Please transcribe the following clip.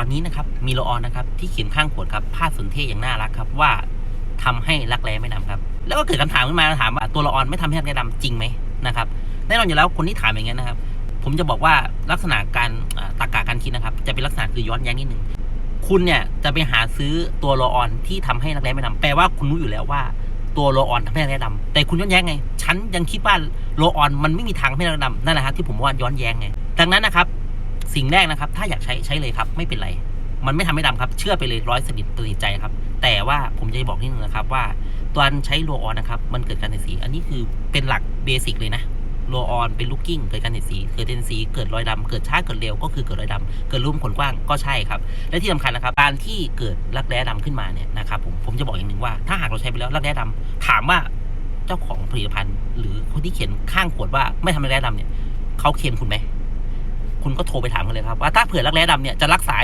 อนนี้นะครับมีโลออนนะครับที่เขียนข้างขวดครับพาดสนเทอย่างน่ารักครับว่าทำให้รักแร้ไม่ดำครับ แล้วก็เกิดคำถามขึ้นมาถามว่าตัวโลออนไม่ทำให้รักแร้ดำจริงไหมนะครับแน่นอนอยู่แล้วคนที่ถามอย่างนี้นะครับ ผมจะบอกว่าลักษณะการอ่าตรรกะการคิดนะครับ จะเป็นลักษณะคือย้อนแย้งนิดนึงคุณเนี่ยจะไปหาซื้อตัวโลออนที่ทำให้รักแร้ไม่ดำแปลว่าคุณรู้อยู่แล้วว่าตัวโลออนทำให้รักแร้ดำแต่คุณย้อนแย้งไง ฉันยังคิดว่าโลออนมันไม่มีทางให้รักแร้ดำนั่นแหละครับที่ผมว่าย้อนแย้งไง ดังนั้นนะครับ สิ่งแรกนะครับ ถ้าอยากใช้ใช้เลยครับ ไม่เป็นไร มันไม่ทำให้ดำครับ เชื่อไปเลยร้อยสนิทตัวใจครับ แต่ว่าผมจะบอกนิดนึงนะครับว่าตอนใช้โลออนนะครับ มันเกิดการเสียดสี อันนี้คือเป็นหลักเบสิกเลยนะโลออนเป็นลูกกิ้งเกิดการเสียดสี เกิดเทนสี เกิดรอยดำเกิดช้าเกิดเร็วก็คือเกิดรอยดำเกิดรูมขนกว้างก็ใช่ครับ และที่สำคัญนะครับ การที่เกิดรักแร้ดำขึ้นมาเนี่ยนะครับผม ผมจะบอกอย่างหนึ่งว่า ถ้าหากเราใช้ไปแล้วรักแร้ดำถามว่าเจ้าของผลิตภัณฑ์ หรือคนที่เขียนข้างขวดว่าไม่ทำรักแร้ดำเนี่ยเขาเคลมคุณไหม คุณก็โทรไปถามกันเลยครับว่าถ้าเผื่อรักแร้ดำเนี่ยจะรักษา